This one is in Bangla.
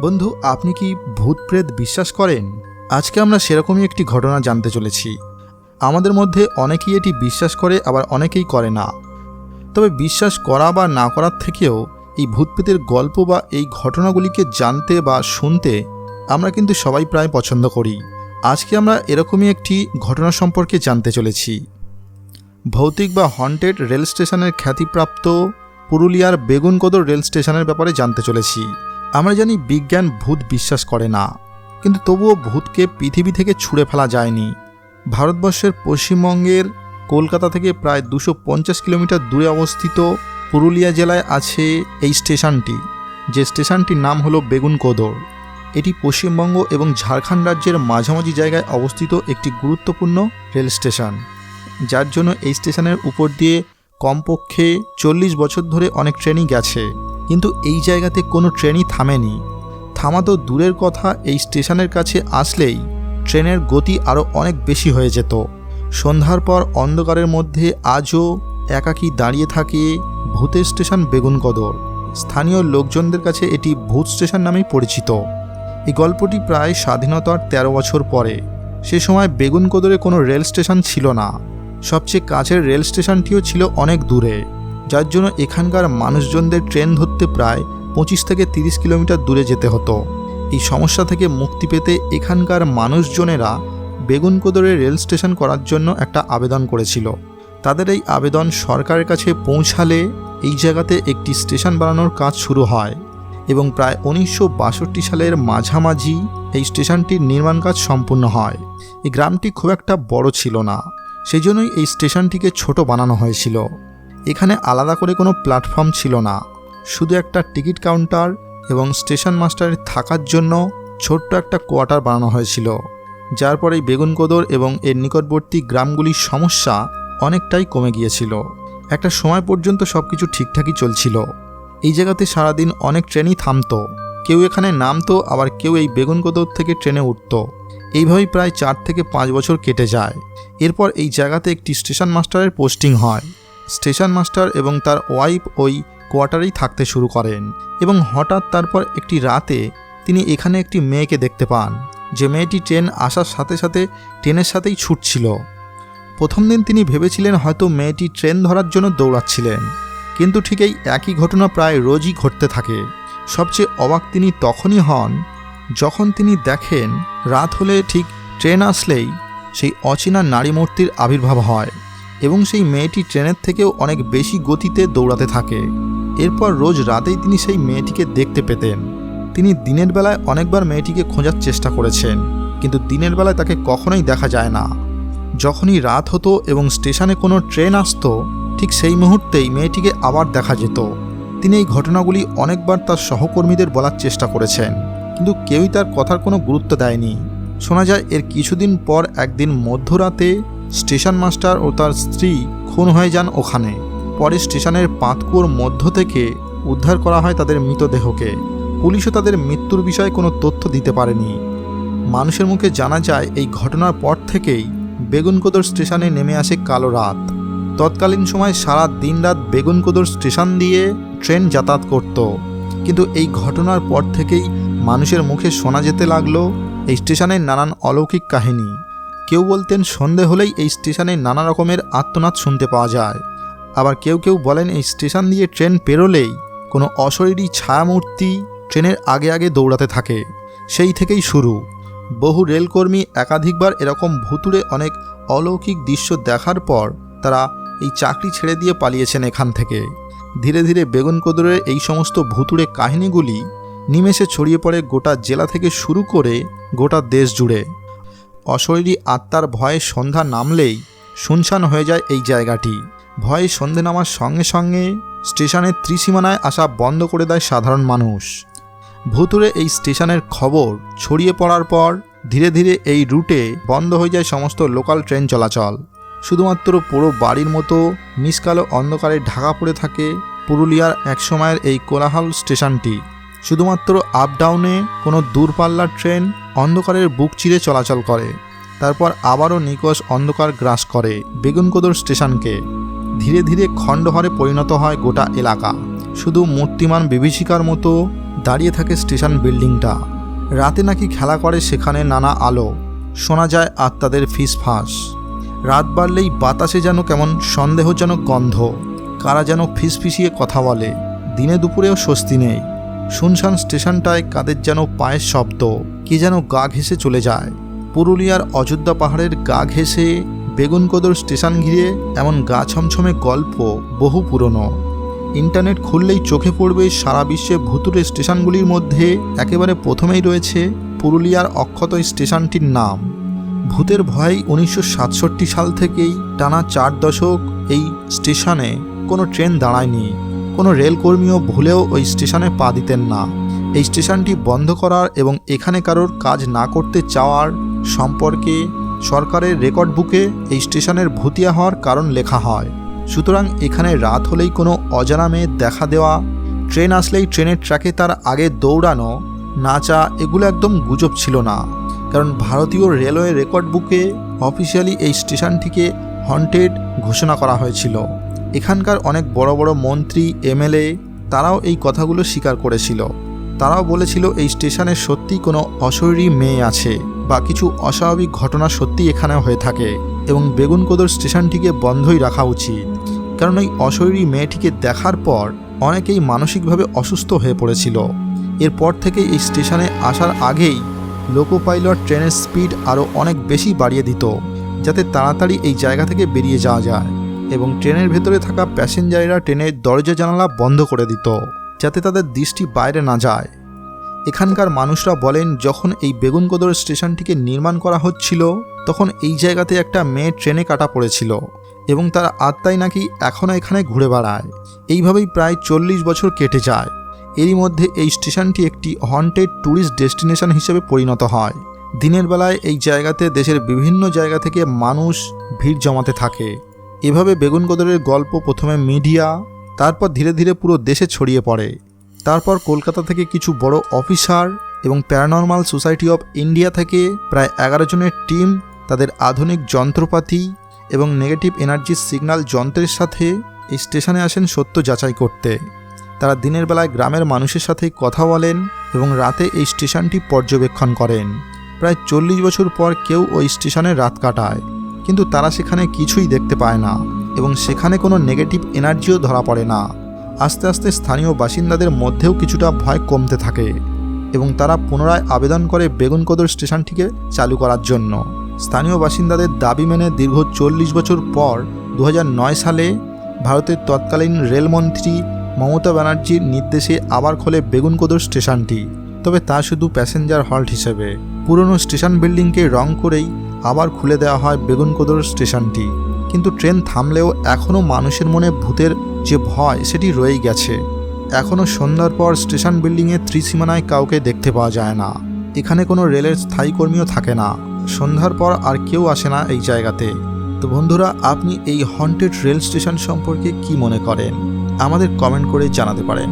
বন্ধু, আপনি কি ভূত প্রেত বিশ্বাস করেন? আজকে আমরা সেরকমই একটি ঘটনা জানতে চলেছি। আমাদের মধ্যে অনেকেই এটি বিশ্বাস করে, আবার অনেকেই করে না। তবে বিশ্বাস করা বা না করার থেকেও এই ভূত প্রেতের গল্প বা এই ঘটনাগুলিকে জানতে বা শুনতে আমরা কিন্তু সবাই প্রায় পছন্দ করি। আজকে আমরা এরকমই একটি ঘটনা সম্পর্কে জানতে চলেছি। ভৌতিক বা হন্টেড রেল স্টেশনের খ্যাতিপ্রাপ্ত পুরুলিয়ার বেগুনকদর রেল স্টেশনের ব্যাপারে জানতে চলেছি। আমরা জানি বিজ্ঞান ভূত বিশ্বাস করে না, কিন্তু তবুও ভূতকে পৃথিবী থেকে ছুঁড়ে ফেলা যায়নি। ভারতবর্ষের পশ্চিমবঙ্গের কলকাতা থেকে প্রায় দুশো কিলোমিটার দূরে অবস্থিত পুরুলিয়া জেলায় আছে এই স্টেশনটি, যে স্টেশনটির নাম হলো বেগুনকোদর এটি পশ্চিমবঙ্গ এবং ঝাড়খণ্ড রাজ্যের মাঝামাঝি জায়গায় অবস্থিত একটি গুরুত্বপূর্ণ রেল স্টেশন, যার জন্য এই স্টেশনের উপর দিয়ে কমপক্ষে চল্লিশ বছর ধরে অনেক ট্রেনই গেছে। কিন্তু এই জায়গাতে কোনো ট্রেনই থামেনি। থামা তো দূরের কথা এই স্টেশনের কাছে আসলেই ট্রেনের গতি আরও অনেক বেশি হয়ে যেত। সন্ধ্যার পর অন্ধকারের মধ্যে আজও একাকী দাঁড়িয়ে থাকে ভূতের স্টেশন বেগুনকদর। স্থানীয় লোকজনদের কাছে এটি ভূত স্টেশন নামেই পরিচিত। এই গল্পটি প্রায় স্বাধীনতার ১৩ বছর পরে। সে সময় বেগুনকদরে কোনো রেল স্টেশন ছিল না। সবচেয়ে কাছের রেল স্টেশনটিও ছিল অনেক দূরে। যার জন্য এখানকার মানুষজনদের ট্রেন ধরতে প্রায় পঁচিশ থেকে তিরিশ কিলোমিটার দূরে যেতে হতো। এই সমস্যা থেকে মুক্তি পেতে এখানকার মানুষজনেরা বেগুনকোদরে রেল স্টেশন করার জন্য একটা আবেদন করেছিল। তাদের এই আবেদন সরকারের কাছে পৌঁছালে এই জায়গাতে একটি স্টেশন বানানোর কাজ শুরু হয় এবং প্রায় উনিশশো বাষট্টি সালের মাঝামাঝি এই স্টেশনটির নির্মাণ কাজ সম্পূর্ণ হয়। এই গ্রামটি খুব একটা বড় ছিল না সেই জন্যই এই স্টেশনটিকে ছোট বানানো হয়েছিল। এখানে আলাদা করে কোনো প্ল্যাটফর্ম ছিল না। শুধু একটা টিকিট কাউন্টার এবং স্টেশন মাস্টারের থাকার জন্য ছোট্ট একটা কোয়ার্টার বানানো হয়েছিল, যার পরে বেগুনকোদর এবং এর নিকটবর্তী গ্রামগুলির সমস্যা অনেকটাই কমে গিয়েছিল। একটা সময় পর্যন্ত সব কিছু ঠিকঠাকই চলছিল। এই জায়গাতে সারাদিন অনেক ট্রেনই থামতো। কেউ এখানে নামতো, আবার কেউ এই বেগুনকোদর থেকে ট্রেনে উঠতো। এইভাবেই প্রায় চার থেকে পাঁচ বছর কেটে যায়। এরপর এই জায়গাতে একটি স্টেশন মাস্টারের পোস্টিং হয়। স্টেশন মাস্টার এবং তার ওয়াইফ ওই কোয়ার্টারেই থাকতে শুরু করেন এবং হঠাৎ তারপর একটি রাতে তিনি এখানে একটি মেয়েকে দেখতে পান। যে মেয়েটি ট্রেন আসার সাথে সাথে ট্রেনের সাথেই ছুটছিল। প্রথম দিন তিনি ভেবেছিলেন হয়তো মেয়েটি ট্রেন ধরার জন্য দৌড়াচ্ছিলেন। কিন্তু ঠিক এই একই ঘটনা প্রায় রোজই ঘটতে থাকে। সবচেয়ে অবাক তিনি তখনই হন যখন তিনি দেখেন রাত হলে ঠিক ট্রেন আসলেই সেই অচেনা নারী মূর্তির আবির্ভাব হয়। এবং সেই মেয়েটি ট্রেনের থেকেও অনেক বেশি গতিতে দৌড়াতে থাকে। এরপর রোজ রাতেই তিনি সেই মেয়েটিকে দেখতে পেতেন। তিনি দিনের বেলায় অনেকবার মেয়েটিকে খোঁজার চেষ্টা করেছেন, কিন্তু দিনের বেলায় তাকে কখনোই দেখা যায় না। যখনই রাত হতো এবং স্টেশনে কোনো ট্রেন আসতো, ঠিক সেই মুহূর্তেই মেয়েটিকে আবার দেখা যেত। তিনি এই ঘটনাগুলি অনেকবার তার সহকর্মীদের বলার চেষ্টা করেছেন, কিন্তু কেউই তার কথার কোনো গুরুত্ব দেয়নি। শোনা যায় এর কিছুদিন পর একদিন মধ্যরাতে স্টেশন মাস্টার ও তার স্ত্রী খুন হয়ে যান ওখানে। পরে স্টেশনের পাতকুয়োর মধ্য থেকে উদ্ধার করা হয় তাদের মৃতদেহকে। পুলিশও তাদের মৃত্যুর বিষয়ে কোনো তথ্য দিতে পারেনি। মানুষের মুখে জানা যায়, এই ঘটনার পর থেকেই বেগুনকোদর স্টেশনে নেমে আসে কালো রাত। তৎকালীন সময় সারা দিন রাত বেগুনকোদর স্টেশন দিয়ে ট্রেন যাতায়াত করত। কিন্তু এই ঘটনার পর থেকেই মানুষের মুখে শোনা যেতে লাগল, এই স্টেশনের নানান অলৌকিক কাহিনী। কেউ বলতেন সন্ধে হলেই এই স্টেশনে নানা রকমের আত্মনাদ শুনতে পাওয়া যায়। আবার কেউ কেউ বলেন এই স্টেশন দিয়ে ট্রেন পেরোলেই কোনো অশরীরী ছায়ামূর্তি ট্রেনের আগে আগে দৌড়াতে থাকে। সেই থেকেই শুরু। বহু রেলকর্মী একাধিকবার এরকম ভুতুড়ে অনেক অলৌকিক দৃশ্য দেখার পর তারা এই চাকরি ছেড়ে দিয়ে পালিয়েছেন এখান থেকে। ধীরে ধীরে বেগুন বেগুনকোদরের এই সমস্ত ভুতুড়ে কাহিনীগুলি নিমেষে ছড়িয়ে পড়ে গোটা জেলা থেকে শুরু করে গোটা দেশ জুড়ে। অশরীরী আত্মার ভয়ে সন্ধ্যা নামলেই শুনশান হয়ে যায় এই জায়গাটি। ভয়ে সন্ধে নামার সঙ্গে সঙ্গে স্টেশনের ত্রিসীমানায় আসা বন্ধ করে দেয় সাধারণ মানুষ। ভুতুরে এই স্টেশনের খবর ছড়িয়ে পড়ার পর ধীরে ধীরে এই রুটে বন্ধ হয়ে যায় সমস্ত লোকাল ট্রেন চলাচল। শুধুমাত্র পুরো বাড়ির মতো নিষ্কালো অন্ধকারে ঢাকা পড়ে থাকে পুরুলিয়ার একসময়ের এই কোলাহল স্টেশনটি। শুধুমাত্র আপ ডাউনে কোনো দূরপাল্লার ট্রেন অন্ধকারের বুক চিরে চলাচল করে। তারপর আবারও নিকষ অন্ধকার গ্রাস করে বেগুনকোদর স্টেশনকে। ধীরে ধীরে খণ্ডহারে পরিণত হয় গোটা এলাকা। শুধু মূর্তিমান বিভীষিকার মতো দাঁড়িয়ে থাকে স্টেশন বিল্ডিংটা। রাতে নাকি খেলা করে সেখানে নানা আলো। শোনা যায় আত্মাদের ফিসফাস। রাত বাড়লেই বাতাসে যেন কেমন সন্দেহজনক গন্ধ। কারা যেন ফিসফিসিয়ে কথা বলে। দিনে দুপুরেও স্বস্তি নেই। শুনশান স্টেশনটায় কাদের যেন পায়ের শব্দ, কে যেন গা ঘেঁষে চলে যায়। পুরুলিয়ার অযোধ্যা পাহাড়ের গা ঘেঁষে বেগুনকোদর স্টেশন ঘিরে এমন গা ছমছমে গল্প বহু পুরনো। ইন্টারনেট খুললেই চোখে পড়বে সারা বিশ্বে ভুতুরে স্টেশনগুলির মধ্যে একেবারে প্রথমেই রয়েছে পুরুলিয়ার অক্ষত স্টেশনটির নাম। ভূতের ভয় উনিশশো সাল থেকেই টানা চার দশক এই স্টেশনে কোনো ট্রেন দাঁড়ায়নি। কোনো রেলকর্মীও ভুলেও ওই স্টেশনে পা দিতেন না। এই স্টেশনটি বন্ধ করার এবং এখানে কারোর কাজ না করতে চাওয়ার সম্পর্কে সরকারের রেকর্ড বুকে এই স্টেশনের ভুতিয়া হওয়ার কারণ লেখা হয়। সুতরাং এখানে রাত হলেই কোনো অজানা মেয়ে দেখা দেওয়া, ট্রেন আসলেই ট্রেনের ট্র্যাকে তার আগে দৌড়ানো, নাচা এগুলো একদম গুজব ছিল না। কারণ ভারতীয় রেলওয়ে রেকর্ড বুকে অফিসিয়ালি এই স্টেশনটিকে হন্টেড ঘোষণা করা হয়েছিল। এখানকার অনেক বড় বড় মন্ত্রী, এমএলএ, তারাও এই কথাগুলো স্বীকার করেছিল। তারাও বলেছিল, এই স্টেশনে সত্যি কোনো অশরীরী মেয়ে আছে বা কিছু অস্বাভাবিক ঘটনা সত্যি এখানে হয়ে থাকে এবং বেগুনকোদর স্টেশনটিকে বন্ধই রাখা উচিত। কারণ ওই অশরীরী মেয়েটিকে দেখার পর অনেকেই মানসিকভাবে অসুস্থ হয়ে পড়েছিল। এরপর থেকে এই স্টেশনে আসার আগেই লোকো পাইলট ট্রেনের স্পিড আরও অনেক বেশি বাড়িয়ে দিত, যাতে তাড়াতাড়ি এই জায়গা থেকে বেরিয়ে যাওয়া যায়। এবং ট্রেনের ভেতরে থাকা প্যাসেঞ্জারেরা ট্রেনের দরজা জানালা বন্ধ করে দিত, যাতে তাদের দৃষ্টি বাইরে না যায়। এখানকার মানুষরা বলেন, যখন এই বেগুনকোদর স্টেশনটিকে নির্মাণ করা হচ্ছিল, তখন এই জায়গাতে একটা মেয়ে ট্রেনে কাটা পড়েছিল এবং তার আত্মাই নাকি এখনও এখানে ঘুরে বেড়ায়। এইভাবেই প্রায় চল্লিশ বছর কেটে যায়। এরই মধ্যে এই স্টেশনটি একটি হন্টেড ট্যুরিস্ট ডেস্টিনেশন হিসেবে পরিণত হয়। দিনের বেলায় এই জায়গাতে দেশের বিভিন্ন জায়গা থেকে মানুষ ভিড় জমাতে থাকে। এভাবে বেগুনকদরের গল্প প্রথমে মিডিয়া, তারপর ধীরে ধীরে পুরো দেশে ছড়িয়ে পড়ে। তারপর কলকাতা থেকে কিছু বড় অফিসার এবং প্যারানর্মাল সোসাইটি অফ ইন্ডিয়া থেকে প্রায় এগারো জনের টিম তাদের আধুনিক যন্ত্রপাতি এবং নেগেটিভ এনার্জির সিগন্যাল যন্ত্রের সাথে এই স্টেশনে আসেন সত্য যাচাই করতে। তারা দিনের বেলায় গ্রামের মানুষের সাথে কথা বলেন এবং রাতে এই স্টেশনটি পর্যবেক্ষণ করেন। প্রায় চল্লিশ বছর পর কেউ ওই স্টেশনে রাত কাটায়। কিন্তু তারা সেখানে কিছুই দেখতে পায় না এবং সেখানে কোনো নেগেটিভ এনার্জিও ধরা পড়ে না। আস্তে আস্তে স্থানীয় বাসিন্দাদের মধ্যেও কিছুটা ভয় কমতে থাকে এবং তারা পুনরায় আবেদন করে বেগুনকদর স্টেশনটিকে চালু করার জন্য। স্থানীয় বাসিন্দাদের দাবি মেনে দীর্ঘ চল্লিশ বছর পর দু হাজার নয় সালে ভারতের তৎকালীন রেলমন্ত্রী মমতা ব্যানার্জির নির্দেশে আবার খোলে বেগুনকোদর স্টেশনটি। তবে তা শুধু প্যাসেঞ্জার হল্ট হিসেবে। পুরনো স্টেশন বিল্ডিংকে রং করেই আবার খুলে দেওয়া হয় বেগুনকোদর স্টেশনটি। কিন্তু ট্রেন থামলেও এখনও মানুষের মনে ভূতের যে ভয়, সেটি রয়েই গেছে। এখনও সন্ধ্যার পর স্টেশন বিল্ডিংয়ের ত্রিসীমানায় কাউকে দেখতে পাওয়া যায় না। এখানে কোনো রেলের স্থায়ী কর্মীও থাকে না। সন্ধ্যার পর আর কেউ আসে না এই জায়গাতে। তো বন্ধুরা, আপনি এই হন্টেড রেল স্টেশন সম্পর্কে কি মনে করেন? আমাদের কমেন্ট করে জানাতে পারেন।